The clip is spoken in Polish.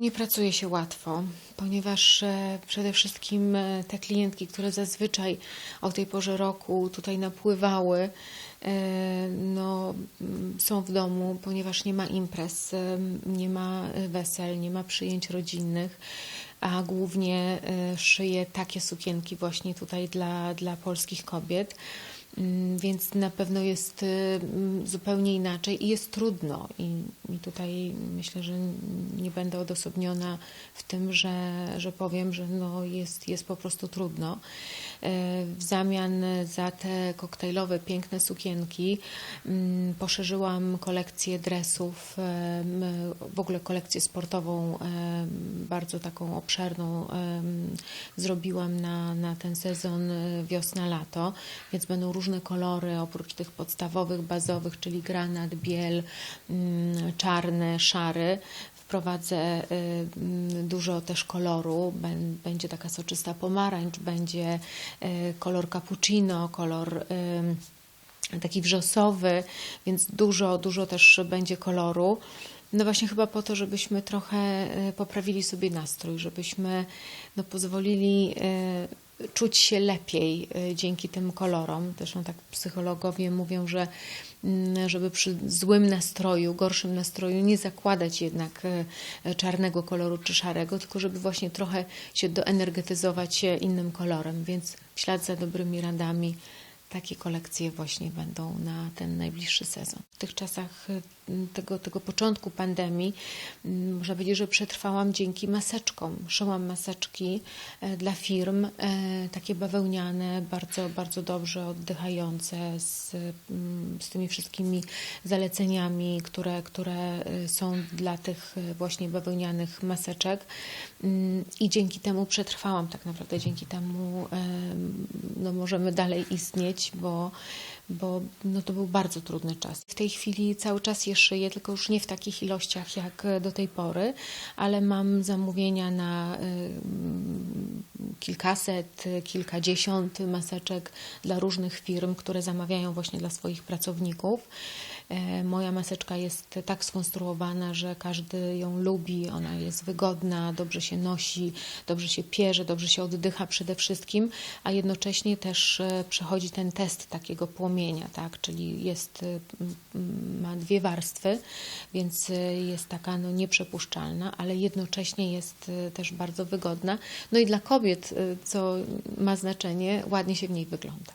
Nie pracuje się łatwo, ponieważ e, przede wszystkim e, te klientki, które zazwyczaj o tej porze roku tutaj napływały, e, no, m, są w domu, ponieważ nie ma imprez, nie ma wesel, nie ma przyjęć rodzinnych, a głównie szyję takie sukienki właśnie tutaj dla, dla polskich kobiet. Mm, Więc na pewno jest mm, zupełnie inaczej i jest trudno. I, I tutaj myślę, że nie będę odosobniona w tym, że, że powiem, że no jest, jest po prostu trudno. E, W zamian za te koktajlowe, piękne sukienki mm, poszerzyłam kolekcję dresów, em, w ogóle kolekcję sportową, em, bardzo taką obszerną zrobiłam na, na ten sezon e, wiosna-lato, więc będą różne kolory oprócz tych podstawowych, bazowych, czyli granat, biel, mm, czarny, szary. Wprowadzę y, mm, dużo też koloru. Bę- Będzie taka soczysta pomarańcz, będzie y, kolor cappuccino, kolor y, taki wrzosowy, więc dużo, dużo też będzie koloru. No właśnie chyba po to, żebyśmy trochę poprawili sobie nastrój, żebyśmy no, pozwolili czuć się lepiej e, dzięki tym kolorom. Zresztą tak psychologowie mówią, że mm, żeby przy złym nastroju, gorszym nastroju nie zakładać jednak e, czarnego koloru czy szarego, tylko żeby właśnie trochę się doenergetyzować e, innym kolorem. Więc w ślad za dobrymi radami takie kolekcje właśnie będą na ten najbliższy sezon. W tych czasach y, tego, tego początku pandemii mm, można powiedzieć, że przetrwałam dzięki maseczkom. Szyłam maseczki e, dla firm, e, takie bawełniane, bardzo, bardzo dobrze oddychające z, mm, z tymi wszystkimi zaleceniami, które, które y, są dla tych właśnie bawełnianych maseczek. Mm, I dzięki temu przetrwałam tak naprawdę, dzięki temu em, no, możemy dalej istnieć, bo, bo no, to był bardzo trudny czas. W tej chwili cały czas je szyję, tylko już nie w takich ilościach jak do tej pory, ale mam zamówienia na em, kilkaset, kilkadziesiąt maseczek dla różnych firm, które zamawiają właśnie dla swoich pracowników. E, Moja maseczka jest tak skonstruowana, że każdy ją lubi, ona jest wygodna, dobrze się nosi, dobrze się pierze, dobrze się oddycha przede wszystkim, a jednocześnie też e, przechodzi ten test takiego płomienia, tak? czyli jest, e, ma dwie warstwy, więc jest taka no, nieprzepuszczalna, ale jednocześnie jest też bardzo wygodna. No i dla kobiet, co ma znaczenie, ładnie się w niej wygląda.